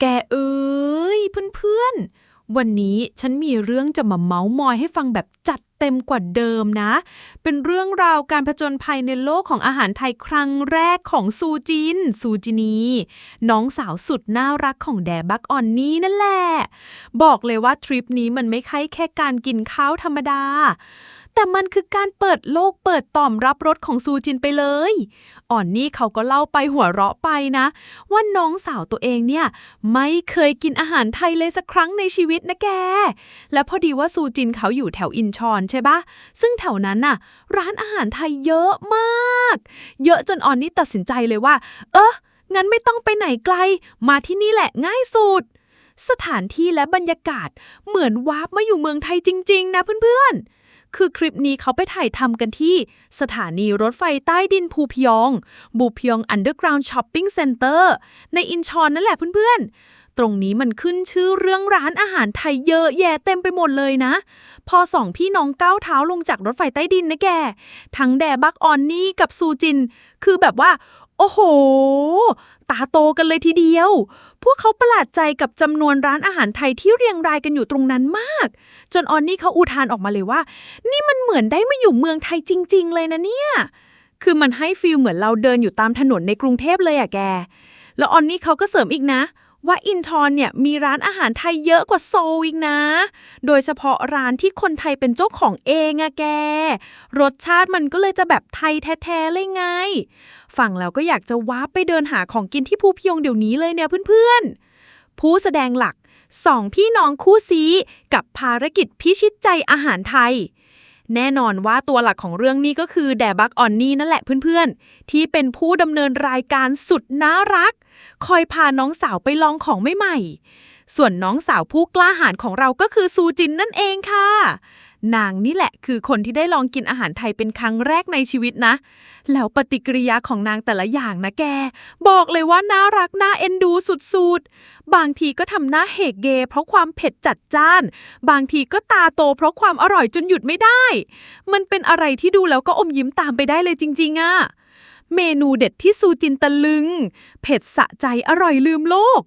แกเอ้ยเพื่อนๆ วันนี้ฉันมีเรื่องจะมาเมาส์มอยให้ฟังแบบจัดเต็มกว่าเดิมนะ เป็นเรื่องราวการผจญภัยในโลกของอาหารไทยครั้งแรกของซูจิน ซูจินี น้องสาวสุดน่ารักของแดบักออนนี่นั่นแหละ บอกเลยว่าทริปนี้มันไม่ใช่แค่การกินข้าวธรรมดา แต่มันคือการเปิดโลกเปิดต่อมรับรสของซูจินไปเลย อ่อนนี่เขาก็เล่าไปหัวเราะไปนะ ว่าน้องสาวตัวเองเนี่ย ไม่เคยกินอาหารไทยเลยสักครั้งในชีวิตนะแก และพอดีว่าซูจินเขาอยู่แถวอินชอนใช่ปะซึ่งแถวนั้นน่ะ ร้านอาหารไทยเยอะมาก เยอะจนอ่อนนี่ตัดสินใจเลยว่า เอองั้นไม่ต้องไปไหนไกล มาที่นี่แหละง่ายสุดสถานที่และบรรยากาศเหมือนวาร์ปมาอยู่เมืองไทยจริง ๆ นะเพื่อนๆ คือคลิปนี้เขาไปถ่ายทำกันที่ สถานีรถไฟใต้ดินภูพยอง บูพยองอันเดอร์กราวน์ช้อปปิ้งเซ็นเตอร์ในอินชอนนั่นแหละเพื่อนๆ ตรงนี้มันขึ้นชื่อเรื่องร้านอาหารไทยเยอะแยะเต็มไปหมดเลยนะ พอสองพี่น้องก้าวเท้าลงจากรถไฟใต้ดินนะแก ทั้งแดบักออนนี่กับซูจิน คือแบบว่า โอ้โห ตาโตกันเลยทีเดียว พวกเขาประหลาดใจกับจำนวนร้านอาหารไทยที่เรียงรายกันอยู่ตรงนั้นมาก จนออนนี่เขาอุทานออกมาเลยว่า นี่มันเหมือนได้มาอยู่เมืองไทยจริง ๆ เลยนะเนี่ย คือมันให้ฟีลเหมือนเราเดินอยู่ตามถนนในกรุงเทพเลยอะแก แล้วออนนี่เขาก็เสริมอีกนะ ว่าอินทอนเนี่ยมีร้านอาหารไทยเยอะกว่าโซอีกนะ โดยเฉพาะร้านที่คนไทยเป็นเจ้าของเองอะแก รสชาติมันก็เลยจะแบบไทยแท้ๆเลยไง ฟังแล้วก็อยากจะว้าไปเดินหาของกินที่ภูพยงเดี๋ยวนี้เลยเนี่ยเพื่อนๆ ผู้แสดงหลักสองพี่น้องคู่ซีกับภารกิจพิชิตใจอาหารไทย แน่นอนว่าตัวหลักของเรื่องนี้ก็คือแดบักออนนี่นั่นแหละเพื่อนๆ ที่เป็นผู้ดำเนินรายการสุดน่ารัก คอยพาน้องสาวไปลองของใหม่ๆส่วนน้องสาวผู้กล้าหาญของเราก็คือซูจินนั่นเองค่ะ นางนี่แหละคือคนที่ได้ลองกินอาหารไทยเป็นครั้งแรกในชีวิตนะ แล้วปฏิกิริยาของนางแต่ละอย่างนะแก บอกเลยว่าน่ารักน่าเอ็นดูสุดๆ บางทีก็ทำหน้าเฮกเกเพราะความเผ็ดจัดจ้าน บางทีก็ตาโตเพราะความอร่อยจนหยุดไม่ได้ มันเป็นอะไรที่ดูแล้วก็อมยิ้มตามไปได้เลยจริงๆอะเมนูเด็ดที่ซูจินตะลึง เผ็ดสะใจอร่อยลืมโลก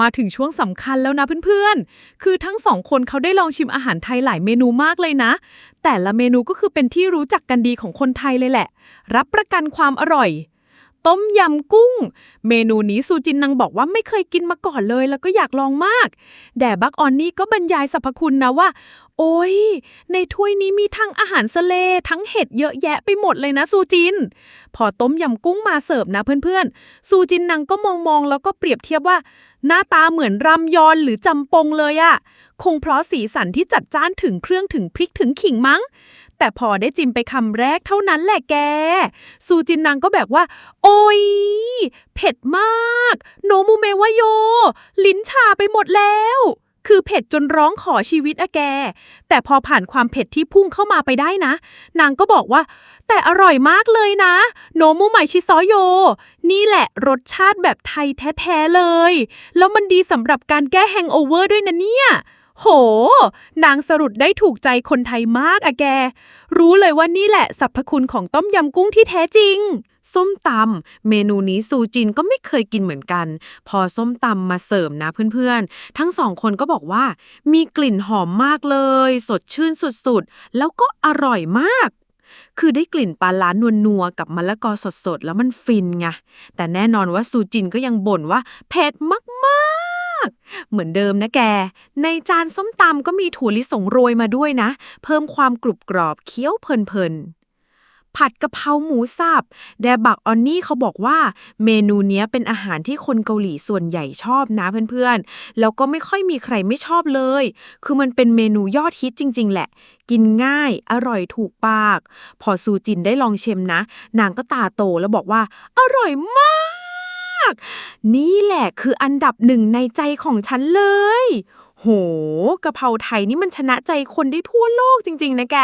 มาถึงช่วงสำคัญแล้วนะเพื่อนๆ คือทั้งสองคนเขาได้ลองชิมอาหารไทยหลายเมนูมากเลยนะ แต่ละเมนูก็คือเป็นที่รู้จักกันดีของคนไทยเลยแหละ รับประกันความอร่อย ต้มยำกุ้ง เมนูนี้ซูจินนางบอกว่าไม่เคยกินมาก่อนเลยแล้วก็อยากลองมาก แด่บักออนนี่ก็บรรยายสรรพคุณนะว่า โอ้ย ในถ้วยนี้มีทั้งอาหารทะเล ทั้งเห็ดเยอะแยะไปหมดเลยนะซูจิน พอต้มยำกุ้งมาเสิร์ฟนะเพื่อนๆ ซูจินนางก็มองๆแล้วก็เปรียบเทียบว่า หน้าตาเหมือนรำยอนหรือจำปงเลยอะคงเพราะสีสันที่จัดจ้านถึงเครื่องถึงพริกถึงขิงมั้ง แต่พอได้จิมไปคำแรกเท่านั้นแหละแก ซูจินนางก็แบบว่า โอ้ยเผ็ดมาก โนมูเมวโย ลิ้นชาไปหมดแล้ว คือเผ็ดจนร้องขอชีวิตอะแก แต่พอผ่านความเผ็ดที่พุ่งเข้ามาไปได้นะ นางก็บอกว่า แต่อร่อยมากเลยนะ โนมูไมชิซอโย นี่แหละรสชาติแบบไทยแท้ ๆ เลย แล้วมันดีสำหรับการแก้แฮงโอเวอร์ด้วยนะเนี่ย โห นางสรุปได้ถูกใจคนไทยมากอะแก รู้เลยว่านี่แหละสรรพคุณของต้มยำกุ้งที่แท้จริง ส้มตำเมนูนี้ซูจินก็ไม่เคยกินเหมือนกัน พอส้มตำมาเสร์ฟนะเพื่อนๆ ทั้งสองคนก็บอกว่า มีกลิ่นหอมมากเลย สดชื่นสุดๆ แล้วก็อร่อยมาก คือได้กลิ่นปลาล้านนัวๆกับมะละกอสดๆ แล้วมันฟินไง แต่แน่นอนว่าซูจินก็ยังบ่นว่าเผ็ดมาก เหมือนเดิมนะแก ในจานส้มตำก็มีถั่วลิสงโรยมาด้วยนะ เพิ่มความกรุบกรอบเคี้ยวเพลินๆ ผัดกะเพราหมูสับแดบักออนนี่เขาบอกว่า เมนูเนี้ยเป็นอาหารที่คนเกาหลีส่วนใหญ่ชอบนะเพื่อนๆ แล้วก็ไม่ค่อยมีใครไม่ชอบเลย คือมันเป็นเมนูยอดฮิตจริง ๆ แหละ กินง่าย อร่อยถูกปาก พอซูจินได้ลองเชมนะ นางก็ตาโตแล้วบอกว่า อร่อยมาก นี่แหละคืออันดับหนึ่งในใจของฉันเลย โหกะเพราไทยนี่มันชนะใจคนได้ทั่วโลกจริง ๆ นะแก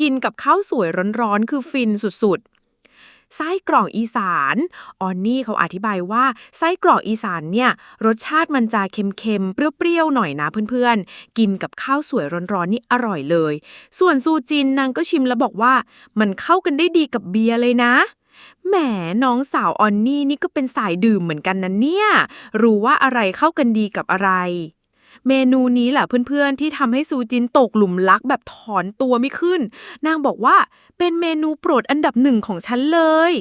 กินกับข้าวสวยร้อนๆ คือฟินสุดๆไส้กรอกอีสาน ออนนี่เขาอธิบายว่าไส้กรอกอีสานเนี่ยรสชาติมันจะเค็มๆ เปรี้ยวๆ หน่อยนะเพื่อนๆ กินกับข้าวสวยร้อนๆ นี่อร่อยเลย ส่วนซูจินนางก็ชิมแล้วบอกว่า มันเข้ากันได้ดีกับเบียร์เลยนะ แหมน้องสาวออนนี่นี่ก็เป็นสายดื่มเหมือนกันนะเนี่ย รู้ว่าอะไรเข้ากันดีกับอะไร เมนูนี้แหละเพื่อนๆ ที่ทำให้ซูจินตกหลุมรักแบบถอนตัวไม่ขึ้น นางบอกว่าเป็นเมนูโปรดอันดับหนึ่งของฉันเลย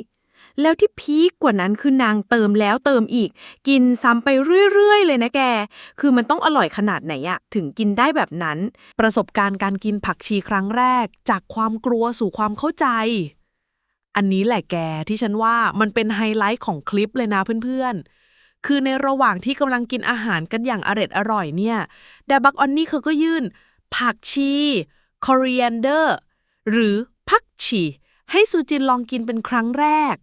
แล้วที่พีคกว่านั้นคือนางเติมแล้วเติมอีก กินซ้ำไปเรื่อย ๆ เลยนะแก คือมันต้องอร่อยขนาดไหนอะถึงกินได้แบบนั้น ประสบการณ์การกินผักชีครั้งแรก จากความกลัวสู่ความเข้าใจ อันนี้แหละแกที่ฉันว่ามันเป็นไฮไลท์ของคลิปเลยนะเพื่อนๆ คือในระหว่างที่กำลังกินอาหารกันอย่างอร็ดอร่อยเนี่ยดาบักออนนี่เขาก็ยื่น ผักชี coriander หรือผักชีให้ซูจินลองกินเป็นครั้งแรก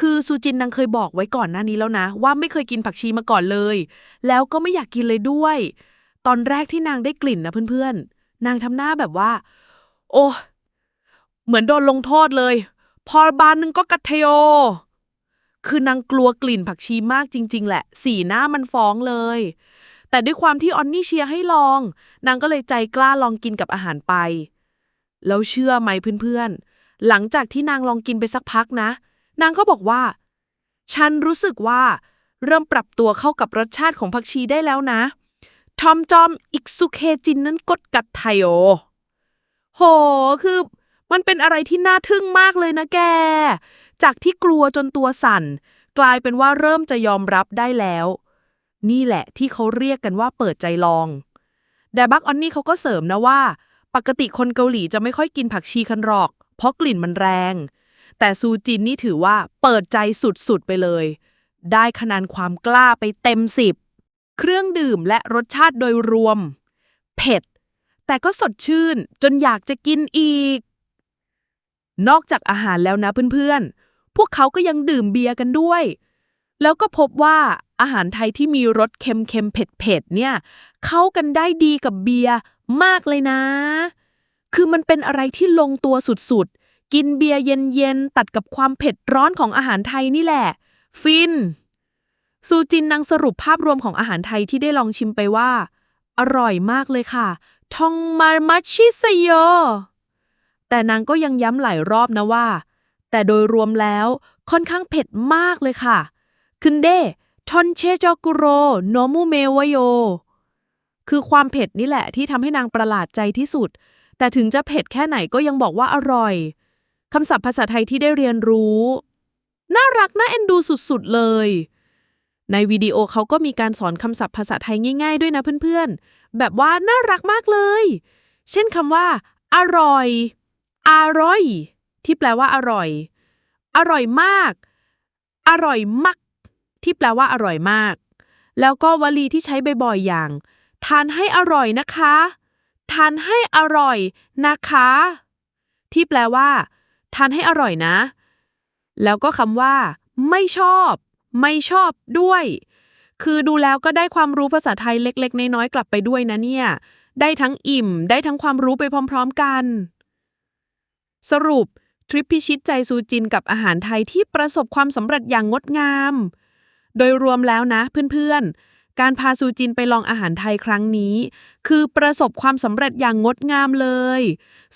คือซูจินนางเคยบอกไว้ก่อนหน้านี้แล้วนะ ว่าไม่เคยกินผักชีมาก่อนเลย แล้วก็ไม่อยากกินเลยด้วย ตอนแรกที่นางได้กลิ่นนะเพื่อนๆ นางทำหน้าแบบว่า โอ้เหมือนโดนลงโทษเลย พอบานหนึ่งก็กัดเทโย คือนางกลัวกลิ่นผักชีมากจริง ๆ แหละ สีหน้ามันฟ้องเลย แต่ด้วยความที่ออนนี่เชียร์ให้ลอง นางก็เลยใจกล้าลองกินกับอาหารไป แล้วเชื่อไหมเพื่อนๆ หลังจากที่นางลองกินไปสักพักนะ นางก็บอกว่า ฉันรู้สึกว่า เริ่มปรับตัวเข้ากับรสชาติของผักชีได้แล้วนะ ทอมจอมอิกซุเคจินนั้นกดกัดไทโอโห คือ มันเป็นอะไรที่น่าทึ่งมากเลยนะแก จากที่กลัวจนตัวสั่น กลายเป็นว่าเริ่มจะยอมรับได้แล้ว นี่แหละที่เขาเรียกกันว่าเปิดใจลองแดบักออนนี่เขาก็เสริมนะว่า ปกติคนเกาหลีจะไม่ค่อยกินผักชีกันหรอก เพราะกลิ่นมันแรง แต่ซูจินนี่ถือว่าเปิดใจสุดๆไปเลย ได้คะแนนความกล้าไปเต็มสิบเครื่องดื่มและรสชาติโดยรวม เผ็ด แต่ก็สดชื่นจนอยากจะกินอีก นอกจากอาหารแล้วนะเพื่อนๆ พวกเขาก็ยังดื่มเบียร์กันด้วย แล้วก็พบว่าอาหารไทยที่มีรสเค็มๆ เผ็ดๆ เนี่ย เข้ากันได้ดีกับเบียร์มากเลยนะ คือมันเป็นอะไรที่ลงตัวสุดๆ กินเบียร์เย็นๆ ตัดกับความเผ็ดร้อนของอาหารไทยนี่แหละ ฟิน ซูจินนางสรุปภาพรวมของอาหารไทยที่ได้ลองชิมไปว่า อร่อยมากเลยค่ะ ทองมามัชชิสโย แต่นางก็ยังย้ำหลายรอบนะว่า แต่โดยรวมแล้วค่อนข้างเผ็ดมากเลยค่ะคึนเดทอนเชจอกุโรโนมูเมวโย คือความเผ็ดนี่แหละที่ทำให้นางประหลาดใจที่สุด แต่ถึงจะเผ็ดแค่ไหนก็ยังบอกว่าอร่อยคำศัพท์ภาษาไทยที่ได้เรียนรู้ น่ารักน่าเอ็นดูสุดๆเลย ในวิดีโอเขาก็มีการสอนคำศัพท์ภาษาไทยง่ายๆด้วยนะเพื่อนๆ แบบว่าน่ารักมากเลย เช่นคำว่า อร่อย อร่อย ที่แปลว่าอร่อย อร่อยมาก อร่อยมักที่แปลว่าอร่อยมาก แล้วก็วลีที่ใช้บ่อยๆอย่าง ทานให้อร่อยนะคะ ทานให้อร่อยนะคะ ที่แปลว่า ทานให้อร่อยนะ แล้วก็คำว่า ไม่ชอบ ไม่ชอบด้วย คือดูแล้วก็ได้ความรู้ภาษาไทยเล็ก ๆ น้อยๆกลับไปด้วยนะเนี่ย ได้ทั้งอิ่ม ได้ทั้งความรู้ไปพร้อม ๆ กัน สรุป ทริปพิชิตใจซูจินกับอาหารไทยที่ประสบความสำเร็จอย่างงดงาม โดยรวมแล้วนะเพื่อนๆ การพาซูจินไปลองอาหารไทยครั้งนี้ คือประสบความสำเร็จอย่างงดงามเลย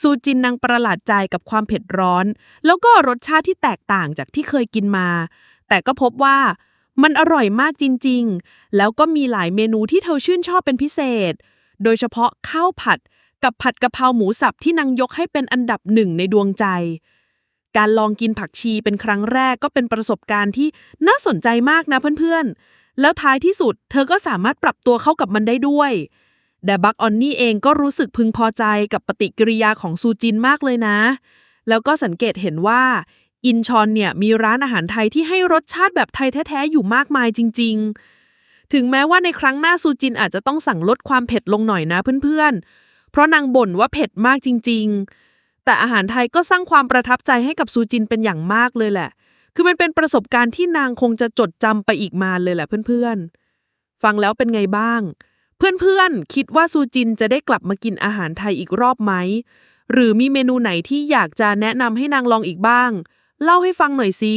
ซูจินนางประหลาดใจกับความเผ็ดร้อน แล้วก็รสชาติที่แตกต่างจากที่เคยกินมา แต่ก็พบว่ามันอร่อยมากจริง ๆ แล้วก็มีหลายเมนูที่เธอชื่นชอบเป็นพิเศษ โดยเฉพาะข้าวผัด กับผัดกะเพราหมูสับที่นางยกให้เป็นอันดับหนึ่งในดวงใจ การลองกินผักชีเป็นครั้งแรกก็เป็นประสบการณ์ที่น่าสนใจมากนะเพื่อนๆ แล้วท้ายที่สุดเธอก็สามารถปรับตัวเข้ากับมันได้ด้วย แต่บักออนนี่เองก็รู้สึกพึงพอใจกับปฏิกิริยาของซูจินมากเลยนะ แล้วก็สังเกตเห็นว่า อินชอนเนี่ยมีร้านอาหารไทยที่ให้รสชาติแบบไทยแท้ๆอยู่มากมายจริง ๆ ถึงแม้ว่าในครั้งหน้าซูจินอาจจะต้องสั่งลดความเผ็ดลงหน่อยนะเพื่อนๆ เพราะนางบ่นว่าเผ็ดมากจริง ๆ แต่อาหารไทยก็สร้างความประทับใจให้กับซูจินเป็นอย่างมากเลยแหละ คือมันเป็นประสบการณ์ที่นางคงจะจดจำไปอีกมาเลยแหละเพื่อนๆ ฟังแล้วเป็นไงบ้าง เพื่อนๆ คิดว่าซูจินจะได้กลับมากินอาหารไทยอีกรอบไหม หรือมีเมนูไหนที่อยากจะแนะนำให้นางลองอีกบ้าง เล่าให้ฟังหน่อยสิ